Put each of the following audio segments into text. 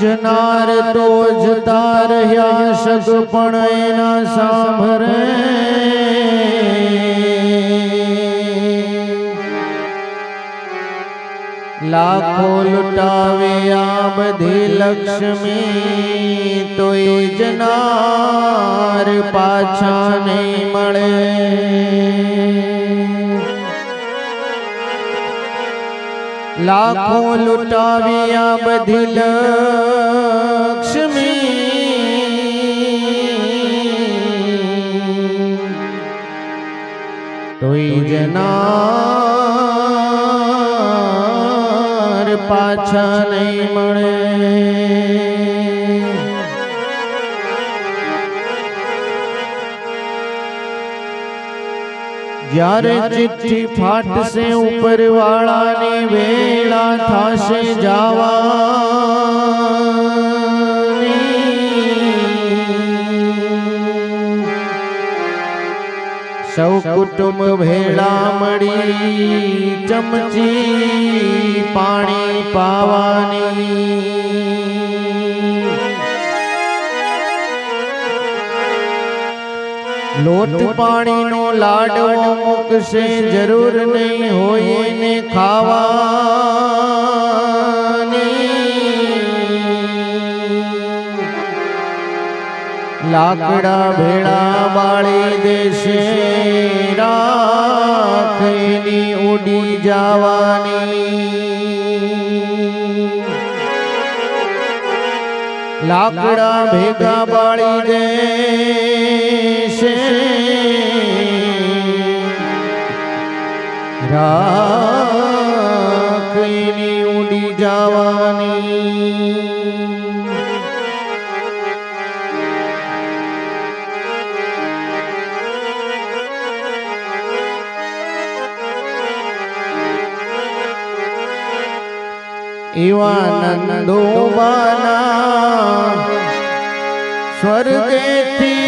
જનાર તો જતા રહ્યા સગ પણ એના સાંભળે લાખો લુટાવે આ બધી લક્ષ્મી તોય જનાર પાછા નહીં મળે. લાખો લુટાવ્યા બધી લક્ષ્મી. તોય જનાર પાછા નહીં મળે. જ્યારે ચિઠ્ઠી ફાટશે ઉપર વાળાની વેળા થશે જવાની સૌ કુટુંબ ભેળા મળી ચમચી પાણી પાવાની લોટ પાણીનો લાડવો મૂકશે જરૂર નહીં હોય ને ખાવાની. લાકડા ભેળા બાળી દેશે રાખની ઉડી જવાની. લાકડા ભેગા બાળી દેશે રાખીની ઉડી જવાની એવા નંદો બાના સ્વર્ગેથી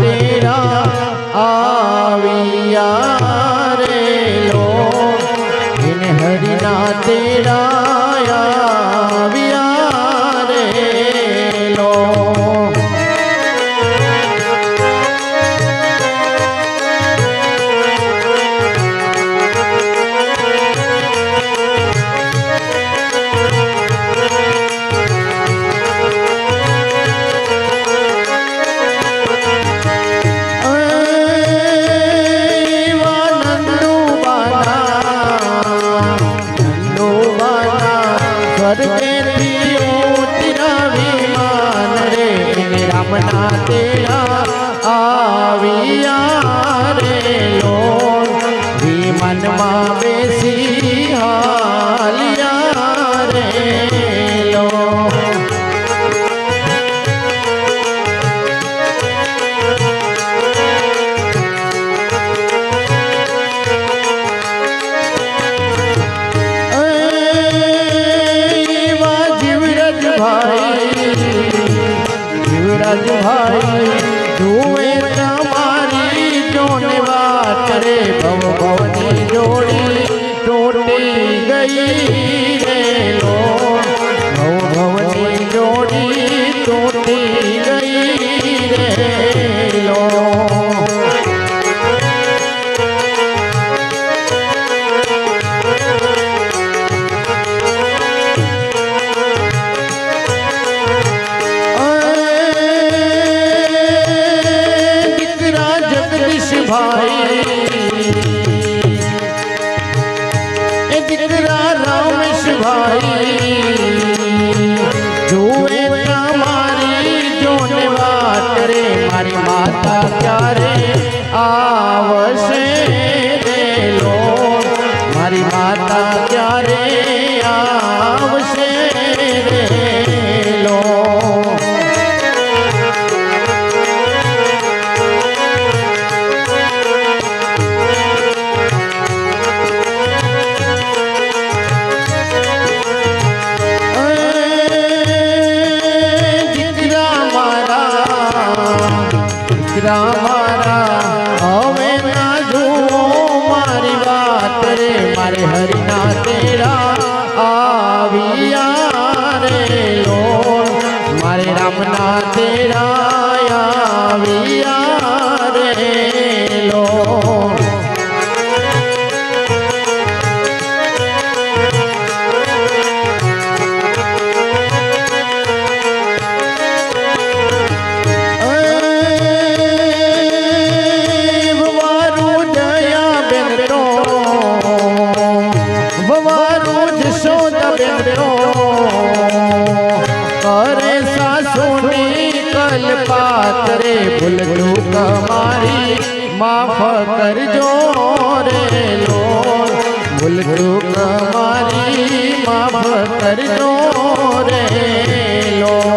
તેરા આવિયા રે લો હરિના તેરા રામના রাজু ভাই भाई। जितरा रामेश भाई। जुए हमारी जो निवा करे, मारी माता प्यारे। आवसे दे लो, मारी माता માફ કરજો રે લો ભૂલ ચૂક મારી માફ કરજો રે લો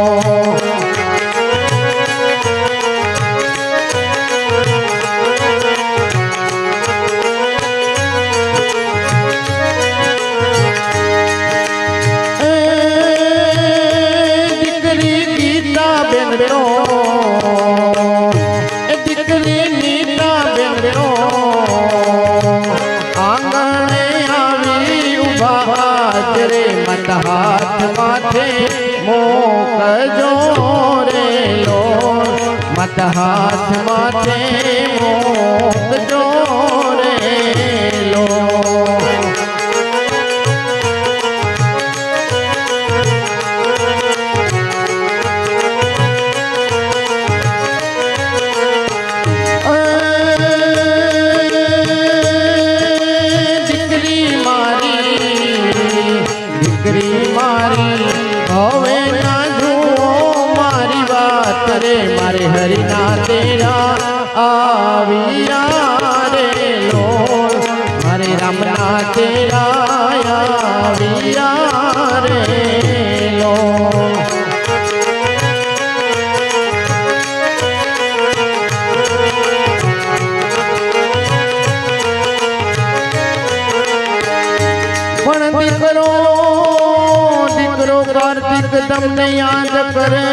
હાજરે મત હાથ માથે મોકજો રે મત હાથ માથે મોકજો મારી. હવે ના જુઓ મારી વાત રે, મારે હરિના તેરા આવી રે લો મારે રામના તેરા કાર્તિક તમને યાદ કરે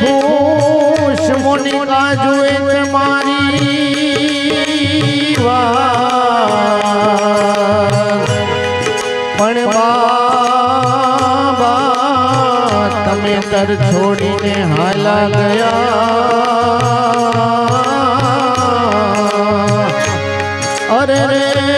ખુશ મોનિકા જુએ તમારી પણ બાબા, તમે તર છોડીને હાલા ગયા. અરે રે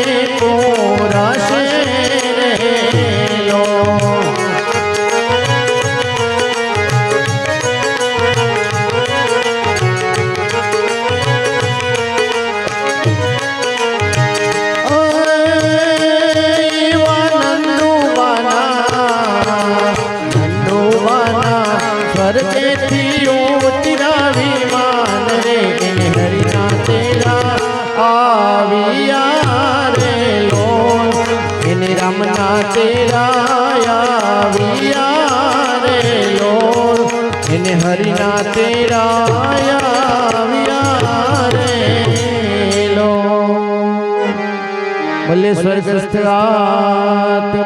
હરિના તેરા લોન ભલે સ્વર્ગસ્થ આત્માની